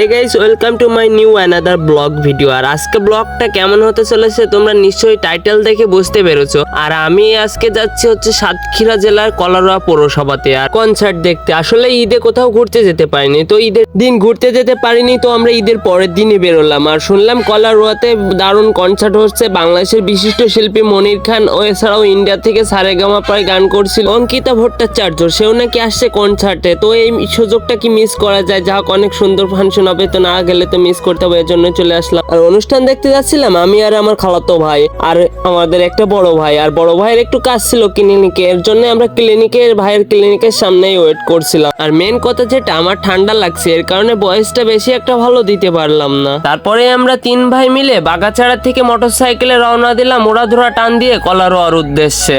হ্যাঁ guys welcome to my new another blog video আর আজকে ব্লগটা কেমন হতে চলেছে তোমরা নিশ্চয়ই টাইটেল দেখে বুঝতে পেরেছ। আর আমি আজকে যাচ্ছি হচ্ছে সাতক্ষীরা জেলার কলারোয়া পৌরসভাতে। আর কনসার্ট দেখতে। আসলে ঈদে কোথাও ঘুরতে যেতে পারিনি। তো ঈদের দিন ঘুরতে যেতে পারিনি, তো আমরা ঈদের পরের দিনই বেরোলাম। আর শুনলাম কলারোয়াতে দারুণ কনসার্ট হচ্ছে। বাংলাদেশের বিশিষ্ট শিল্পী মনির খান ও এছাড়াও ইন্ডিয়া থেকে সারেগামা পায় গান করছিল। অঙ্কিতা ভট্টাচার্য, সেও নাকি আসছে কনসার্টে তো এই সুযোগটা কি মিস করা যায়? যা অনেক সুন্দর ফাংশন হবে তো না গেলে তো মিস করতে হবে এর জন্য চলে আসলাম। আর অনুষ্ঠান দেখতে যাচ্ছিলাম আমি আর আমার খালাতো ভাই আর আমাদের একটা বড় ভাই। আর বড় ভাইয়ের একটু কাজ ছিল ক্লিনিকে এর জন্য আমরা ক্লিনিকের ভাইয়ের ক্লিনিকের সামনেই ওয়েট করছিলাম। আর মেন কথা যেটা, আমার ঠান্ডা লাগছে, এর কারণে বয়সটা বেশি একটা ভালো দিতে পারলাম না। তারপরে আমরা তিন ভাই মিলে বাগাছাড়া থেকে মোটর সাইকেলে রওনা দিলাম ওড়াধুরা টান দিয়ে কলা কলারোয়ার উদ্দেশ্যে।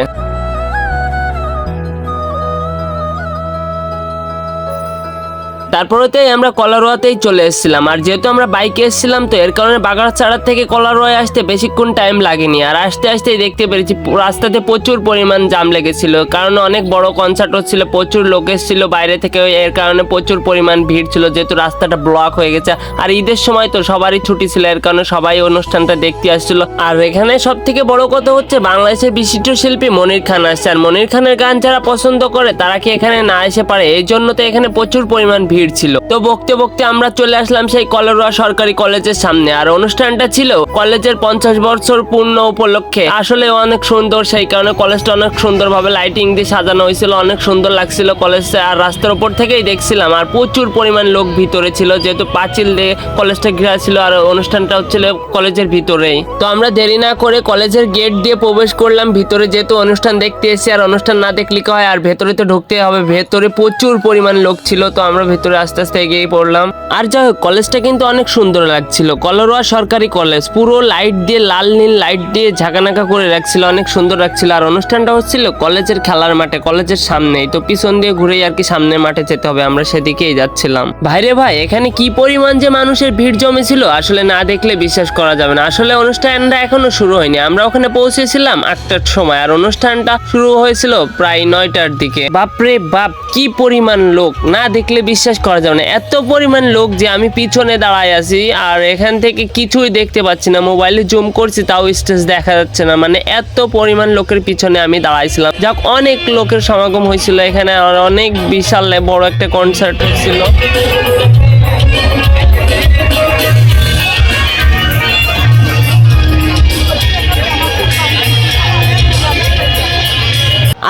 তারপরেতেই আমরা কলারোয়াতেই চলে এসেছিলাম। আর যেহেতু আমরা বাইকে এসেছিলাম, তো এর কারণে বাগাছাড়া থেকে কলারোয়ায় আসতে বেশিক্ষণ টাইম লাগেনি। আর আসতে আসতেই দেখতে পেরেছি রাস্তাতে প্রচুর পরিমাণ জাম লেগেছিল। কারণ অনেক বড় কনসার্ট হচ্ছিল, প্রচুর লোক এসেছিল বাইরে থেকে এর কারণে প্রচুর পরিমাণ ভিড় ছিল, যেহেতু রাস্তাটা ব্লক হয়ে গেছে। আর ঈদের সময় তো সবারই ছুটি ছিল, এর কারণে সবাই অনুষ্ঠানটা দেখতে আসছিল। আর এখানে সব থেকে বড় কথা হচ্ছে, বাংলাদেশের বিশিষ্ট শিল্পী মনির খান আসছে আর মনির খানের গান যারা পছন্দ করে, তারা কি এখানে না এসে পারে? এই জন্য তো এখানে প্রচুর পরিমাণ ভিড় ছিল। তো বকতে বকতে আমরা চলে আসলাম সেই কলরোয়া সরকারি কলেজের সামনে। আর অনুষ্ঠানটা ছিল কলেজের পঞ্চাশ বছর পূর্ণ উপলক্ষে। আসলে অনেক সুন্দর, সেই কারণে কলেজটা অনেক সুন্দরভাবে লাইটিং দিয়ে সাজানো হয়েছিল, অনেক সুন্দর লাগছিল কলেজ আর রাস্তার উপর থেকেই দেখছিলাম, আর প্রচুর পরিমাণ লোক ভিতরে ছিল, যেহেতু পাঁচিল দিয়ে কলেজটা ঘেরা ছিল, আর অনুষ্ঠানটা হচ্ছিল কলেজের ভিতরেই। তো আমরা দেরি না করে কলেজের গেট দিয়ে প্রবেশ করলাম, ভিতরে যেহেতু অনুষ্ঠান দেখতে এসেছি, আর অনুষ্ঠান না দেখলে হয়? আর ভেতরে তো ঢুকতে হবে, ভেতরে প্রচুর পরিমাণ লোক ছিল, তো আমরা ভেতরে আস্তে আস্তে এগিয়ে পড়লাম। আর যাই হোক কলেজটা কিন্তু অনেক সুন্দর লাগছিল। কলরোয়া সরকারি কলেজ পুরো লাইট দিয়ে লাল, নীল লাইট দিয়ে ঝাঁকানাকা করে রাখছিল, অনেক সুন্দর লাগছিল আর অনুষ্ঠানটা হচ্ছিল কলেজের খেলার মাঠে কলেজের সামনেই। তো পিছন দিয়ে ঘুরেই আর কি সামনের মাঠে যেতে হবে, আমরা সেদিকেই যাচ্ছিলাম। ভাইরে ভাই, এখানে কি পরিমাণ যে মানুষের ভিড় জমেছিল, আসলে না দেখলে বিশ্বাস করা যাবে না। আসলে অনুষ্ঠানটা এখনও শুরু হয়নি। আমরা ওখানে পৌঁছেছিলাম আটটার সময়, আর অনুষ্ঠানটা শুরু হয়েছিল প্রায় নয়টার দিকে। বাপরে বাপ, কি পরিমাণ লোক, না দেখলে বিশ্বাস করা যাবে না। এত পরিমাণ লোক যে আমি পিছনে দাঁড়ায় আছি আর এখান থেকে কিছুই দেখতে পাচ্ছি না। মোবাইলে জুম করছি, তাও স্টেজ দেখা যাচ্ছে না। মানে এত পরিমাণ লোকের পিছনে আমি দাঁড়াইছিলাম। যাক, অনেক লোকের সমাগম হয়েছিল এখানে, আর অনেক বিশাল বড় একটা কনসার্ট হচ্ছিল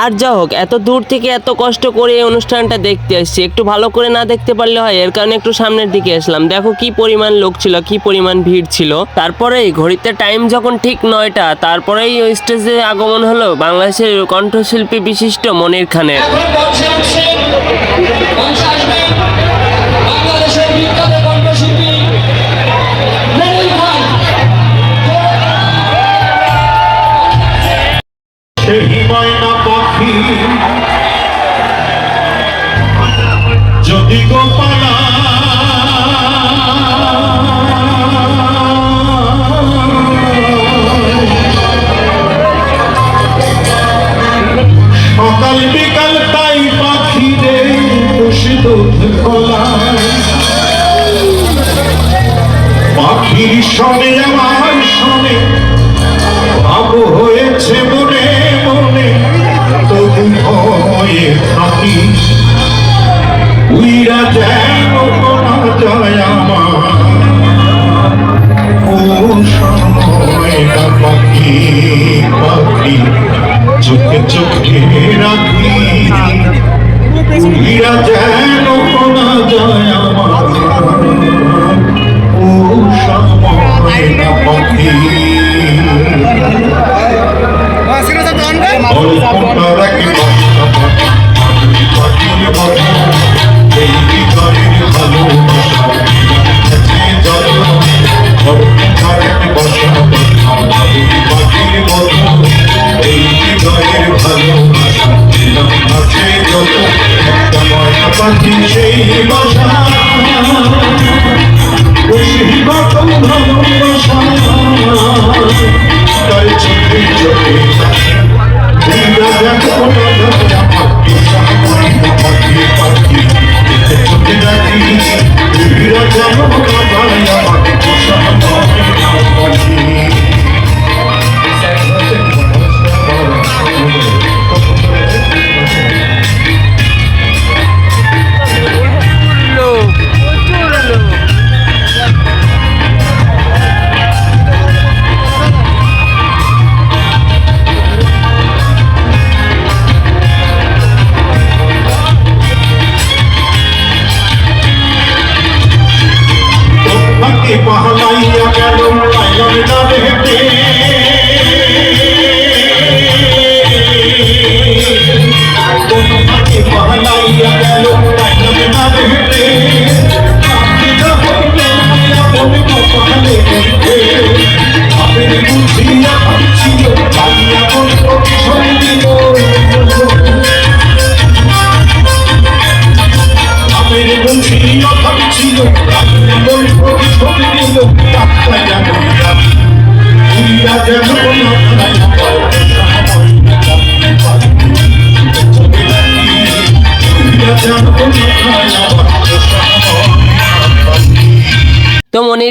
আর যা হোক, এত দূর থেকে এত কষ্ট করে এই অনুষ্ঠানটা দেখতে আসছি। একটু ভালো করে না দেখতে পারলে হয়, এর কারণে একটু সামনের দিকে আসলাম। দেখো কি পরিমাণ লোক ছিল, কি পরিমাণ ভিড় ছিল। তারপরেই ঘড়িতে টাইম যখন ঠিক নয়টা, তারপরেই ওই স্টেজে আগমন হলো বাংলাদেশের কণ্ঠশিল্পী বিশিষ্ট মনির খানের। এখন বলছে Thank.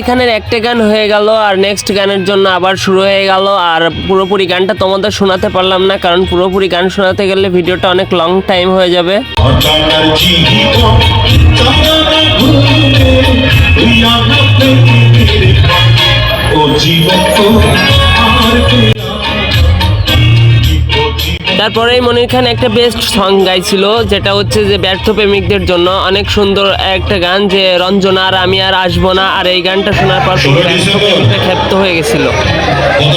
তো মনির একটা গান হয়ে গেল আর নেক্সট গানের জন্য আবার শুরু হয়ে গেল। আর পুরোপুরি গানটা তোমাদের শোনাতে পারলাম না, কারণ পুরোপুরি গান শোনাতে গেলে ভিডিওটা অনেক লং টাইম হয়ে যাবে। তারপরেই মনির খান একটা বেস্ট সং গাইছিল যেটা হচ্ছে যে ব্যর্থ প্রেমিকদের জন্য অনেক সুন্দর একটা গান যে রঞ্জনা আর আমি আর আসব না আর এই গানটা শোনার পর ব্যর্থ ক্ষেপ্ত হয়ে গেছিল। কত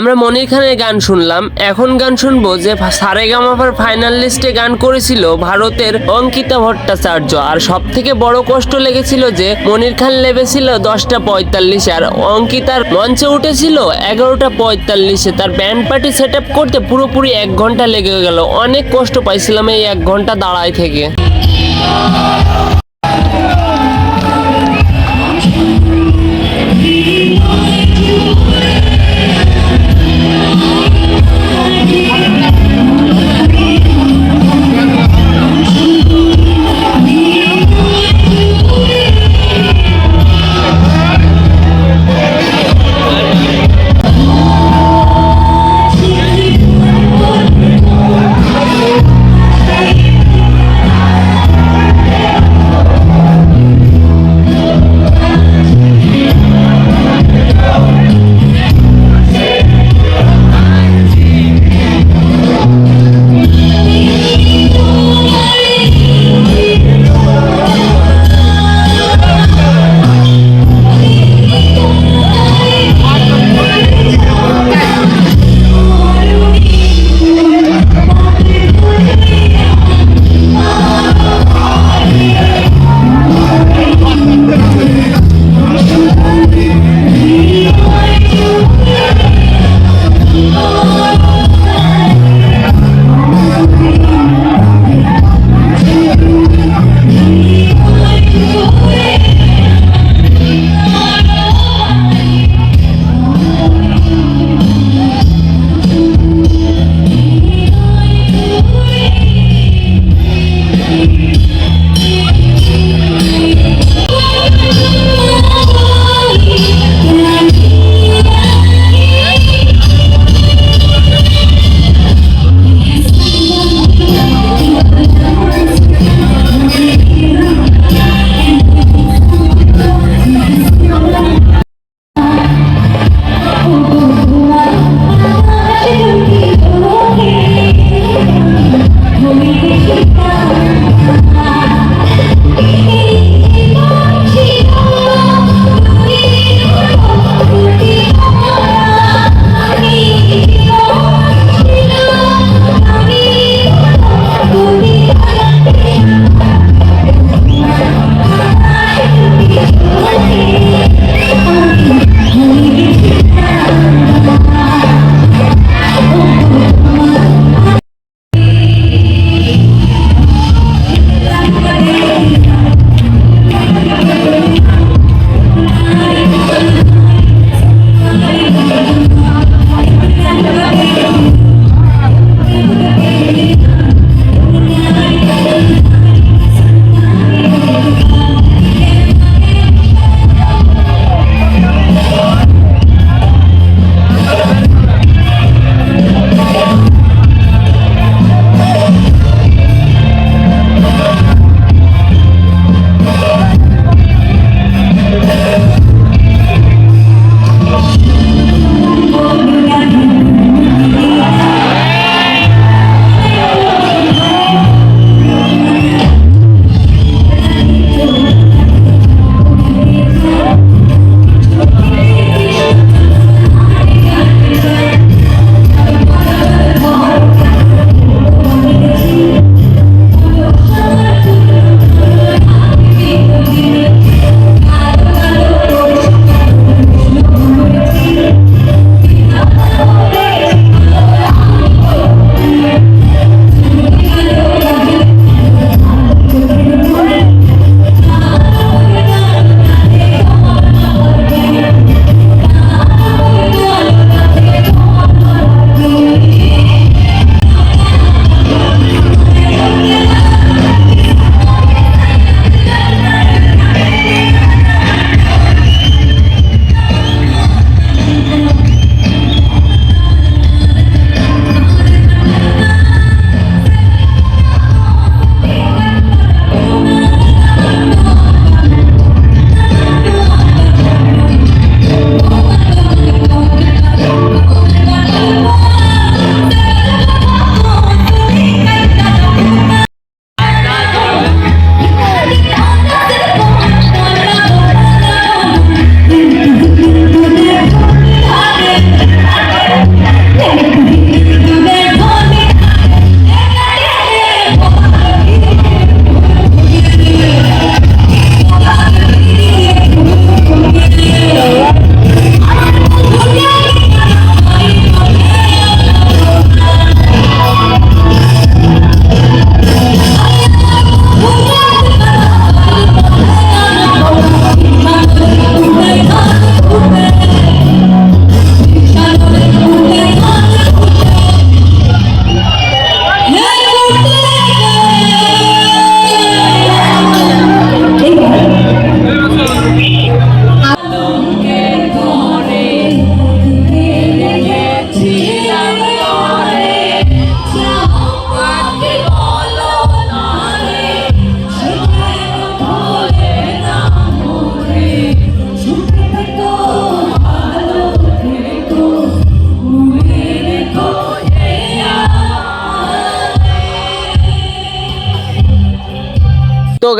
আমরা মনির খানের গান শুনলাম। এখন গান শুনব যে সারেগামাপার ফাইনাল লিস্টে গান করেছিল ভারতের অঙ্কিতা ভট্টাচার্য। আর সব থেকে বড় কষ্ট লেগেছিল যে মনির খান লেবেছিল দশটা পঁয়তাল্লিশে, আর অঙ্কিতার মঞ্চে উঠেছিল এগারোটা পঁয়তাল্লিশে। তার ব্যান্ড পার্টি সেট করতে পুরোপুরি এক ঘণ্টা লেগে গেল। অনেক কষ্ট পাইছিলাম এই এক ঘণ্টা দাঁড়ায় থেকে।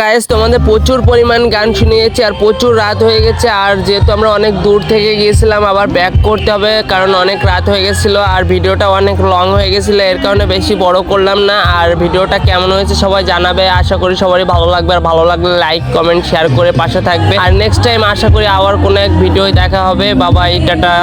গাইস তোমাদের প্রচুর পরিমাণ গান শুনিয়েছি আর প্রচুর রাত হয়ে গেছে আর যেহেতু আমরা অনেক দূর থেকে গিয়েছিলাম, আবার ব্যাক করতে হবে কারণ অনেক রাত হয়ে গেছিল আর ভিডিওটা অনেক লং হয়ে গেছিল, এর কারণে বেশি বড় করলাম না। আর ভিডিওটা কেমন হয়েছে সবাই জানাবে, আশা করি সবারই ভালো লাগবে আর ভালো লাগলে লাইক কমেন্ট শেয়ার করে পাশে থাকবে। আর নেক্সট টাইম আশা করি আবার কোনো এক ভিডিও দেখা হবে। বাবাই টাটা।